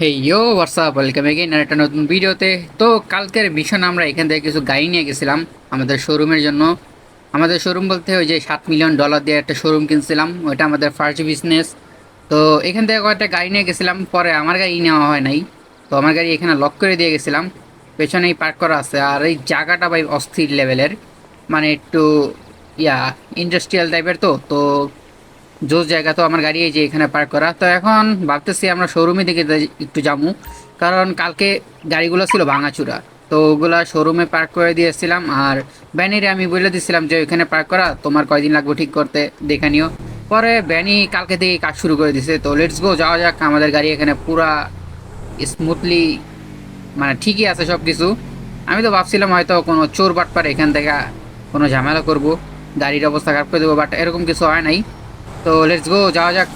Hey yo what's up welcome again আর একটা নতুন ভিডিওতে তো। কালকের মিশন আমরা এখান থেকে কিছু গাড়ি নিয়ে গেছিলাম আমাদের শোরুমের জন্য। আমাদের শোরুম বলতে ওই যে সাত মিলিয়ন ডলার দিয়ে একটা শোরুম কিনছিলাম, ওইটা আমাদের ফার্স্ট বিজনেস তো এখান থেকে কয়েকটা গাড়ি নিয়ে গেছিলাম, পরে আমার গাড়ি নেওয়া হয় নাই। তো আমার গাড়ি এখানে লক করে দিয়ে গেছিলাম। পেছনেই পার্ক করা আছে, আর এই জায়গাটা ভাই অস্থির লেভেলের মানে একটু, ইয়া ইন্ডাস্ট্রিয়াল টাইপের তো তো জোস জায়গা তো আমার গাড়ি এই যে এখানে পার্ক করা। তো এখন ভাবতেছি আমরা শোরুমে দিকে একটু যাব। কারণ কালকে গাড়িগুলো ছিল ভাঙাচুরা। তো ওগুলা শোরুমে পার্ক করে দিয়েছিলাম আর ব্যানিরে আমি বলে দিয়েছিলাম যে ওইখানে পার্ক করা, তোমার কয়দিন লাগবে ঠিক করতে? দেখে নিও। পরে ব্যানি কালকে থেকে কাজ শুরু করে দিছে। তো লেটস গো যাওয়া যাক। আমাদের গাড়ি এখানে পুরা স্মুথলি মানে ঠিকই আছে সব কিছু আমি তো ভাবছিলাম হয়তো কোনো চোর বাটপার এখান থেকে কোনো ঝামেলা করব, গাড়ির অবস্থা খারাপ করে দেবো বাট এরকম কিছু হয় নাই। তো লেটস গো যাওয়া যাক।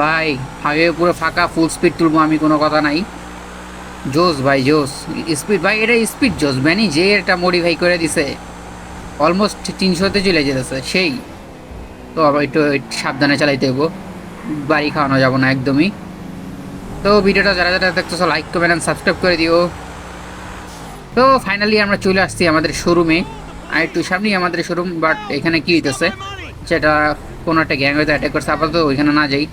ভাই হাইওয়ে পুরো ফাঁকা ফুল স্পিড তুলবো আমি, কোনো কথা নাই। জোস ভাই জোস স্পিড ভাই, এটা স্পিড জোস ব্যানি যে এটা মডিফাই করে দিছে অলমোস্ট তিনশোতে চলে যেতেছে, সেই। তো আবার একটু সাবধানে চালাইতে হব বাড়ি খাওয়ানো যাব না একদমই। তো ভিডিওটা যারা যারা দেখতেছো লাইক করবেন সাবস্ক্রাইব করে দিও। তো ফাইনালি আমরা চলে আসছি আমাদের শোরুমে আর একটু সামনেই আমাদের শোরুম বাট এখানে কী হইতেছে, সেটা কোনো একটা গ্যাং হয়তো অ্যাটাক করছে, আপাতত ওইখানে না যাই।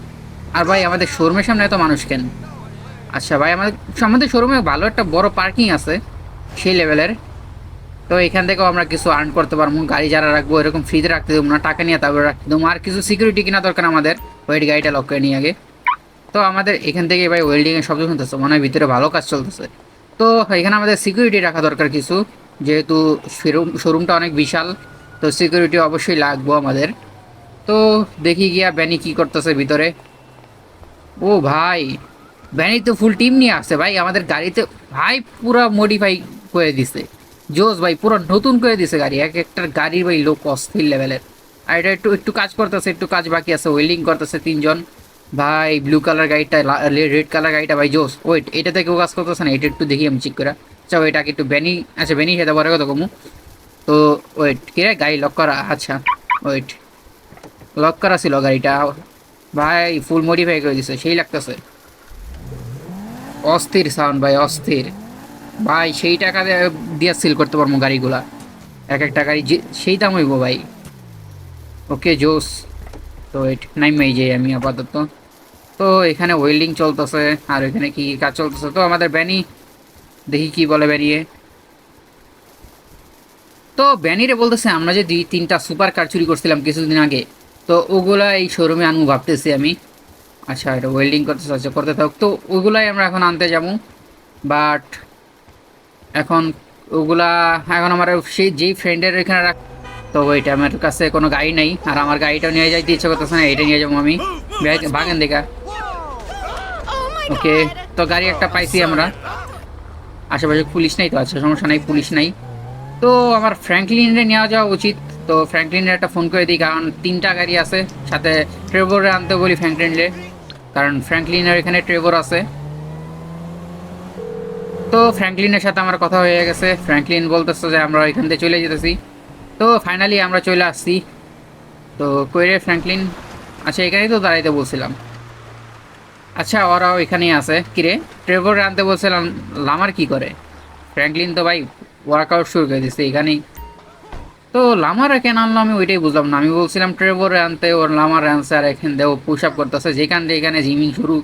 আর ভাই, আমাদের শোরুমের সামনে এত মানুষ কেন? আচ্ছা ভাই, আমাদের আমাদের শোরুমে ভালো একটা বড় পার্কিং আছে, সেই লেভেলের তো এখান থেকেও আমরা কিছু আর্ন করতে পারব, গাড়ি যারা রাখব, এরকম ফ্রিতে রাখতে দেবো না, টাকা নিয়ে তারপরে রাখতে দেবো। আর কিছু সিকিউরিটি কিনা দরকার আমাদের ওয়েট গাড়িটা লক করে নিয়ে আগে। তো আমাদের এখান থেকে ভাই ওয়েল্ডিংয়ের শব্দ শুনতেছে, মনে হয় ভিতরে ভালো কাজ চলতেছে। তো এখানে আমাদের সিকিউরিটি রাখা দরকার কিছু, যেহেতু শোরুম শোরুমটা অনেক বিশাল, তো সিকিউরিটি অবশ্যই লাগবো আমাদের। তো দেখি গিয়া ব্যানি কি করতেছে ভিতরে। ও ভাই ব্যানি তো ফুল টিম নিয়ে আসছে ভাই, আমাদের গাড়িতে ভাই পুরো মডিফাই করে দিছে। জোস ভাই, পুরো নতুন করে দিছে গাড়ি, এক একটা গাড়ির ভাই লো অস্থির লেভেলের আর এটা একটু একটু কাজ করতেছে, একটু কাজ বাকি আছে ওয়েল্ডিং করতেছে তিনজন। ভাই ব্লু কালার গাড়িটা রেড কালার গাড়িটা, ভাই জোস। ওয়েট এটাতে কেউ কাজ করতেছে না, এটা একটু দেখি আমি চেক করে। আচ্ছা এটাকে একটু ব্যানি আচ্ছা ব্যানি খেতে পারে কত কমু। তো, ওয়েট, কিরে, গাড়ি লক করা আচ্ছা ওয়েট। লক করা ছিল গাড়িটা। ভাই ফুল মডিফাই করে দিছে, সেই লাগতেছে। অস্থির সাউন্ড ভাই, অস্থির। ভাই, সেই টাকা দিয়ে- সিল করতে পারব গাড়িগুলা। এক একটা গাড়ি যে, সেই দাম হইব, ভাই। ওকে জোস। তো নাইমাই যাই আমি আপাতত। তো এখানে ওয়েল্ডিং চলতেছে, আর এখানে কি কাজ চলতেছে? তো আমাদের ব্যানি দেখি কি বলে বেরিয়ে তো ব্যানিরে বলতেছে, আমরা যে দুই তিনটা সুপার কার চুরি করছিলাম কিছুদিন আগে। তো ওগুলা এই শোরুমে আনব ভাবতেছি আমি। আচ্ছা এটা ওয়েল্ডিং করতে আচ্ছা করতে থাক তো ওগুলাই আমরা এখন আনতে যাব। বাট এখন ওগুলা এখন আমার সেই যেই ফ্রেন্ডের এখানে রাখ তো ওইটা আমার কাছে কোনো গাড়ি নেই। আর আমার গাড়িটাও নিয়ে যাইতে ইচ্ছে করতেছে না এটা নিয়ে যাব আমি। বাগান দেখা। ওকে তো গাড়ি একটা পাইছি আমরা। আশেপাশে পুলিশ নাই তো আচ্ছা সমস্যা নাই পুলিশ নাই। তো আমার ফ্র্যাঙ্কলিনে নেওয়া যাওয়া উচিত। তো ফ্র্যাঙ্কলিনের একটা ফোন করে দিই, কারণ তিনটা গাড়ি আছে, সাথে ট্রেভরে আনতে বলি ফ্র্যাঙ্কলিনরে কারণ ফ্র্যাঙ্কলিনের এখানে ট্রেভর আছে। তো ফ্র্যাঙ্কলিনের সাথে আমার কথা হয়ে গেছে ফ্র্যাঙ্কলিন বলতেছে যে আমরা এখান থেকে চলে যেতেছি। তো ফাইনালি আমরা চলে আসছি। তো কইরে ফ্র্যাঙ্কলিন আচ্ছা এখানেই তো দাঁড়াইতে বলছিলাম। আচ্ছা ওরাও এখানেই আছে। কিরে? ট্রেভর আনতে বলছিলাম, লামার কি করে? ফ্র্যাঙ্কলিন তো ভাই ওয়ার্কআউট শুরু করে দিচ্ছে এখানেই তো লামারা কেন আনলো, আমি ওইটাই বুঝলাম না। আমি বলছিলাম ট্রেভরে আনতে, ওর লামার আনছে আর এখান দিয়ে পুশ আপ করতেছে। যেখান দিয়ে এখানে জিমিং শুরু।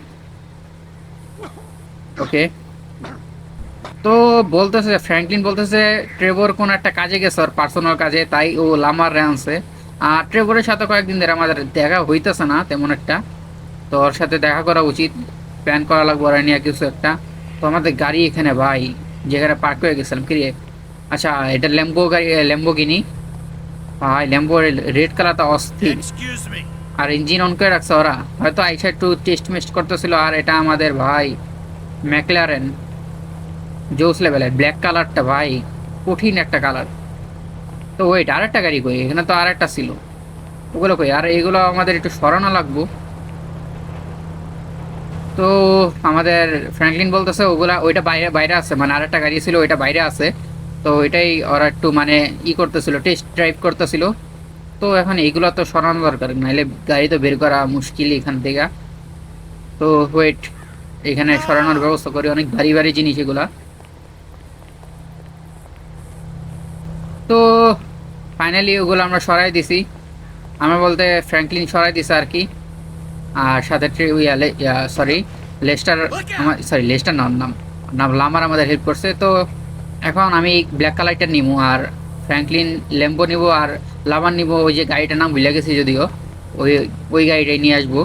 ওকে তো বলতেছে ফ্র্যাঙ্কলিন বলতেছে ট্রেভর কোন একটা কাজে গেছে ওর পার্সোনাল কাজে, তাই ও লামার আনছে আর ট্রেভরের সাথে কয়েকদিন ধরে আমাদের দেখা হইতেছে না, তেমন একটা। তো ওর সাথে দেখা করা উচিত। প্ল্যান করা লাগবে ওরা নিয়ে কিছু একটা। তো আমাদের গাড়ি এখানে ভাই, যেখানে পার্ক করে গেছিলাম, কি? আচ্ছা এটা ল্যাম্বো গাড়ি ল্যাম্বো কিনি ভাই ল্যাম্বো রেড কালারটা অস্থির. আর ইঞ্জিন অন করে রাখছে ওরা। হয়তো আইসা একটু টেস্ট মেস্ট করতেছিল আর এটা আমাদের ভাই ম্যাকলারেন জোস লেভেলের ব্ল্যাক কালারটা ভাই কঠিন একটা কালার। তো ওইট আর একটা গাড়ি কই? এখানে তো আর একটা ছিল। ওগুলো কই? আর এগুলো আমাদের একটু সরানো লাগবো। তো আমাদের ফ্র্যাঙ্কলিন বলতেছে ওগুলা ওইটা বাইরে বাইরে আছে। মানে আর একটা গাড়ি ছিল ওইটা বাইরে আছে। তো এটাই ওরা একটু মানে ই করতেছিল টেস্ট ড্রাইভ করতেছিল। তো এখন এইগুলো তো সরানো দরকার, নাইলে গাড়ি তো বের করা মুশকিল এখান থেকে। তো ওয়েট এখানে সরানোর ব্যবস্থা করি, অনেক ভারী ভারী জিনিস এগুলা। তো ফাইনালি ওগুলো আমরা সরাই দিছি। আমরা বলতে ফ্র্যাঙ্কলিন সরাই দিছে আর কি। আর সাথে সরি লেস্টার আমার সরি লেস্টার নাম নাম নাম লামার আমাদের হেল্প করছে। তো এখন আমি ব্ল্যাক কালারটা নিব আর ফ্র্যাঙ্কলিন ল্যাম্বো নিব আর লাভার নিব, ওই যে গাড়িটার নাম ভুলে গেছি যদিও। ওই ওই গাড়িটাই নিয়ে আসব।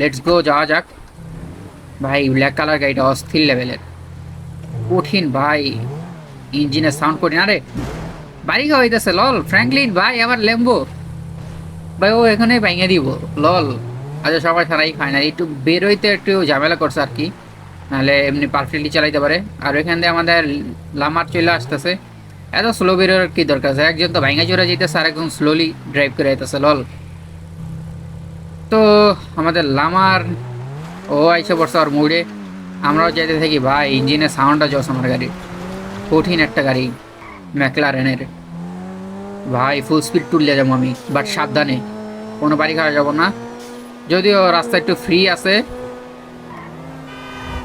লেটস গো যাওয়া যাক। ভাই ব্ল্যাক কালার গাড়িটা অস্থির লেভেলের কঠিন, ভাই। ইঞ্জিনের সাউন্ড কঠিন। আরে, বাড়ি হইতেছে, লল। ফ্র্যাঙ্কলিন ভাই আবার ল্যাম্বো ভাই, ও এখানে ভেঙে দিব, লল। আচ্ছা সবাই সারাই ফাইনালি একটু বেরোইতে একটু ঝামেলা করছে আর কি। নাহলে এমনি পারফেক্টলি চালাইতে পারে। আর ওইখান দিয়ে আমাদের লামার চলে আসতেছে। এত স্লো বেরোর কি দরকার আছে? একজন তো ভাঙা চড়ে যেতেছে আর একজন স্লোলি ড্রাইভ করে যেতেছে লল তো আমাদের লামার, ও আইসে পড়ছে আর মুড়ে। আমরাও যেতে থাকি, ভাই, ইঞ্জিনের সাউন্ডটা জস আমার গাড়ির। কঠিন একটা গাড়ি ম্যাকলারেনের ভাই ফুল স্পিড তুললে যাব আমি বাট সাবধানে। কোনো বাড়ি খাওয়া যাব না। যদিও রাস্তা একটু ফ্রি আছে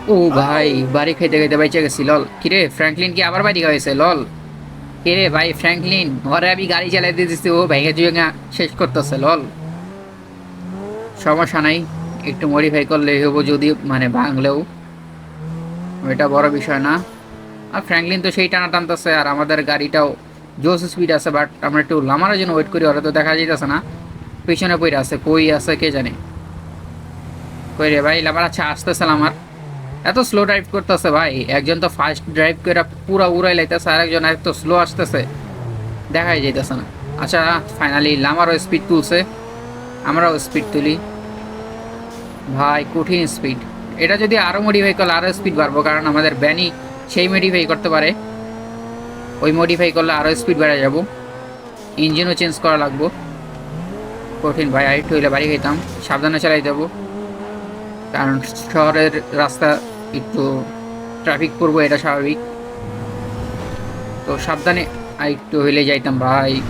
ও ভাই, বাড়ি খাইতে খাইতে বাইচে গেছি, লল। কিরে, ফ্র্যাঙ্কলিন কি আবার বাড়ি খাওয়াইছে লল? কিরে ভাই, ফ্র্যাঙ্কলিন, ঘরে আমি গাড়ি চালাইতে দিচ্ছি ও ভেঙে জুয়েঙা শেষ করতেছে, লল। সমস্যা নাই, একটু মডিফাই করলে হব যদি মানে ভাঙলেও। ওইটা বড় বিষয় না। আর ফ্র্যাঙ্কলিন তো সেই টানা টানতেছে, আর আমাদের গাড়িটাও জোস স্পিড আছে বাট আমরা একটু লামার জন্য ওয়েট করি, ওরা তো দেখা যাইতেছে না। পিছনে পইরা আছে, কই আছে কে জানে। কই রে ভাই, লামার আচ্ছা আসতেছে লামার। এত স্লো ড্রাইভ করতেছে ভাই। একজন তো ফাস্ট ড্রাইভ করে পুরো উড়াই লাইতেছে আর একজন এত স্লো আসতেছে। দেখাই যাইতেছে না। আচ্ছা ফাইনালি লামারও স্পিড তুলছে। আমরাও স্পিড তুলি। ভাই, কঠিন স্পিড এটা যদি আরও মডিফাই করলে আরও স্পিড বাড়বো, কারণ আমাদের ব্যানি সেই মডিফাই করতে পারে। ওই মডিফাই করলে আরও স্পিড বেড়ে যাব। ইঞ্জিনও চেঞ্জ করা লাগবো। কঠিন ভাই আর একটু হইলে বাড়ি খাইতাম। সাবধানে চালাই দেবো কারণ শহরের রাস্তা একটু ট্রাফিক পড়ব এটা স্বাভাবিক। তো সাবধানে আর একটু হইলে যাইতাম ভাই।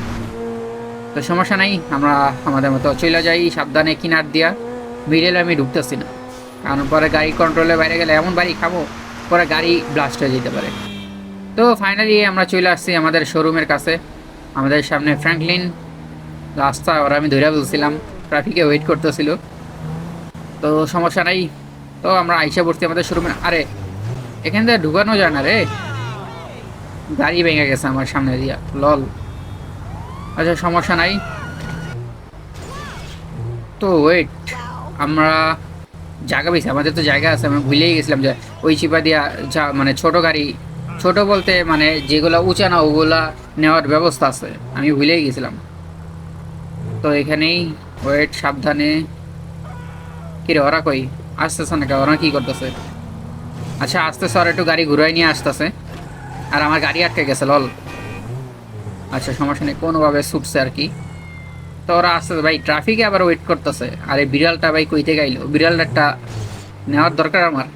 তো সমস্যা নাই, আমরা আমাদের মতো চলে যাই, সাবধানে কিনার দিয়া। মিডলে আমি ঢুকতেছি না। কারণ পরে গাড়ি কন্ট্রোলে বাইরে গেলে এমন বাড়ি খাব, পরে গাড়ি ব্লাস্ট হয়ে যেতে পারে। তো ফাইনালি আমরা চলে আসছি আমাদের শোরুমের কাছে। আমাদের সামনে ফ্র্যাঙ্কলিন রাস্তা, ওরা আমি ধরে বলছিলাম ট্রাফিকে ওয়েট করতেছিল। তো সমস্যা নাই তো আমরা আইসা পড়ছি আমাদের শোরুমে আরে, এখান থেকে ঢুকানো যায় না রে। গাড়ি ভেঙে গেছে আমার সামনে দিয়া। লল। আচ্ছা সমস্যা নাই। তো ওয়েট আমরা জায়গা পেয়েছি আমাদের তো জায়গা আছে, আমরা ভুলেই গেছিলাম যে ওই চিপা দিয়া যা মানে ছোট গাড়ি। ছোট বলতে মানে যেগুলো উঁচা না, ওগুলা নেওয়ার ব্যবস্থা আছে। আমি ভুলেই গেছিলাম। তো এখানেই ওয়েট সাবধানে। কিরে, ওরা কই? আসতেছে না ওরা কি করতেছে? আচ্ছা আসতেছে ওরা একটু গাড়ি ঘুরাই নিয়ে আসতেছে। আর আমার গাড়ি আটকে গেছে লল। আচ্ছা সমস্যা নেই কোনোভাবে ছুটছে আর কি। তো ওরা আসতেছে ভাই ট্রাফিকে আবার ওয়েট করতেছে। আর এই বিড়ালটা ভাই কইতে গাইলো? বিড়ালটা একটা নেওয়ার দরকার আমার।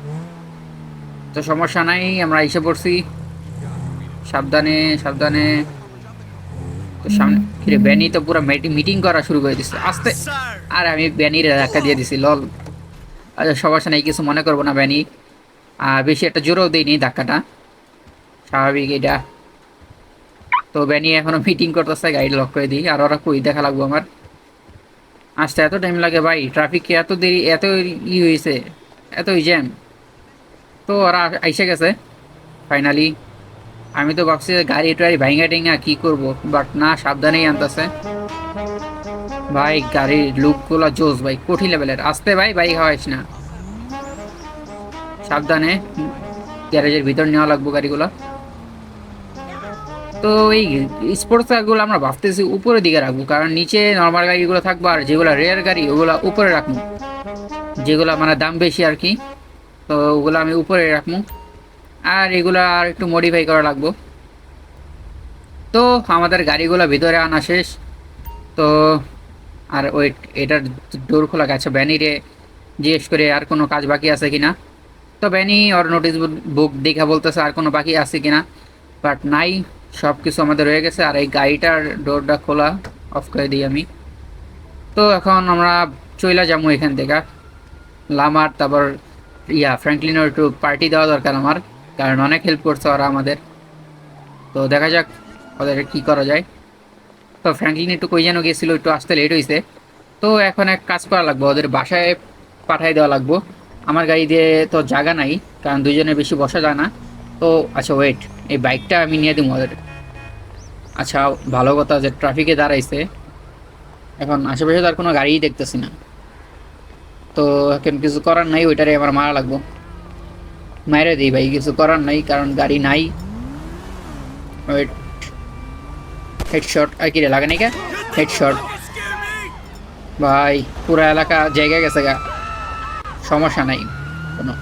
তো সমস্যা নাই আমরা এসে পড়ছি। সাবধানে সাবধানে। তো সামনে কিরে ব্যানি তো পুরো মিটিং করা শুরু করে দিচ্ছে আস্তে। আর আমি ব্যানির ধাক্কা দিয়ে দিছি লল। সবার সামনে কিছু মনে করব না ব্যানি বেশি একটা জোরও দিইনি ধাক্কাটা। স্বাভাবিক এটা। তো ব্যানি এখনও মিটিং করতেছে, গাড়ি লক করে দিই। আর ওরা কই, দেখা লাগবো আমার। আসতে এত টাইম লাগে ভাই ট্রাফিক এত দেরি, এত ই হয়েছে এতই জ্যাম তো ওরা আইসে গেছে ফাইনালি আমি তো ভাবছি গাড়ি টাড়ি ভাইঙ্গা টিঙ্গা কি করব বাট না, সাবধানেই আনতেছে। ভাই, গাড়ির লুকগুলো জোস ভাই, কঠিন লেভেলের আসতে ভাই বাইক হওয়াইস না। সাবধানে গ্যারেজের ভিতর নেওয়া লাগবো গাড়িগুলো। তো এই স্পোর্টস কারগুলো আমরা ভাবতেছি উপরের দিকে রাখব, কারণ নিচে নর্মাল গাড়িগুলো থাকব আর যেগুলো রেয়ার গাড়ি, ওগুলো উপরে রাখব। যেগুলো মানে দাম বেশি আর কি, তো ওগুলো আমি উপরে রাখব। আর এগুলো আর একটু মডিফাই করা লাগবো। তো আমাদের গাড়িগুলো ভিতরে আনা শেষ। তো আর ওই এটার ডোর খোলা গেছে। ব্যানিরে জিজ্ঞেস করে আর কোনো কাজ বাকি আছে কিনা? তো ব্যানি ওর নোটিশ বুক দেখা বলতেছে আর কোনো বাকি আছে কিনা। বাট নাই সব কিছু আমাদের রয়ে গেছে আর এই গাড়িটার ডোরটা খোলা অফ করে দিই আমি। তো এখন আমরা চইলা যাব এখান থেকে। লামার, তারপর ইয়া, ফ্র্যাঙ্কলিনের একটু পার্টি দেওয়া দরকার আমার, কারণ অনেক হেল্প করছে ওরা আমাদের। তো দেখা যাক ওদের কি করা যায়। তো ফ্র্যাঙ্কলিন একটু কই যেন গেছিল, একটু আসতে লেট হয়েছে তো এখন এক কাজ করা লাগবে, ওদের বাসায় পাঠাই দেওয়া লাগবো। আমার গাড়ি দিয়ে তো জায়গা নাই, কারণ দুজনে বেশি বসা যায় না। তো আচ্ছা ওয়েট এই বাইকটা আমি নিয়ে দিব ওদের। আচ্ছা ভালো কথা যে ট্রাফিকে দাঁড়াইছে। এখন আশেপাশে তো আর কোনো গাড়িই দেখতেছি না। তো এখন কিছু করার নাই, ওইটারে আমার মারা লাগবো। মাইরে দিই ভাই, কিছু করার নাই, কারণ গাড়ি নাই। ওয়েট হেডশট আর কি রে, লাগে নাই কে? হেডশট ভাই, পুরো এলাকা জায়গা গেছে গা। সমস্যা নাই, কোনো।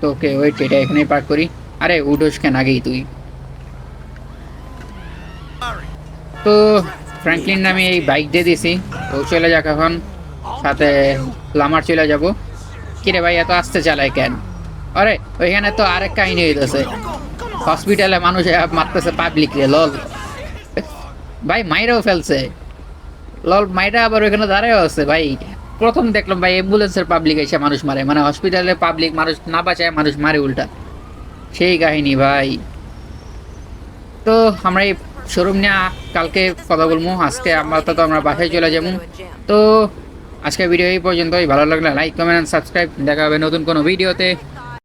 তো ওকে এটা এখানেই পার্ক করি। আরে উঠোস কেন আগেই তুই? তো ফ্র্যাঙ্কলিন নামে এই বাইক দিয়ে দিয়েছি ও চলে যাক এখন। সাথে লামার চলে যাব। কিরে ভাই, এত আসতে চালায় কেন? আরে, ওইখানে তো আরেক কাহিনী হইতেছে। হসপিটালে মানুষ মারতেছে পাবলিক লল। ভাই, মাইরাও ফেলছে। লল, মাইরা আবার ওইখানে দাঁড়ায় আছে, ভাই। প্রথম দেখলাম, ভাই অ্যাম্বুলেন্সের পাবলিক এসে মানুষ মারে। মানে হসপিটালে পাবলিক মানুষ না বাঁচায় মানুষ মারে উল্টা। সেই কাহিনী, ভাই। তো আমরা এই শোরুম নিয়ে কালকে কথা বলব। আজকে আমরা তো আমরা বাসায় চলে যাব। তো আজকে ভিডিও এই পর্যন্তই। ভালো লাগলে লাইক কমেন্ট সাবস্ক্রাইব দেখা হবে নতুন কোনো ভিডিওতে।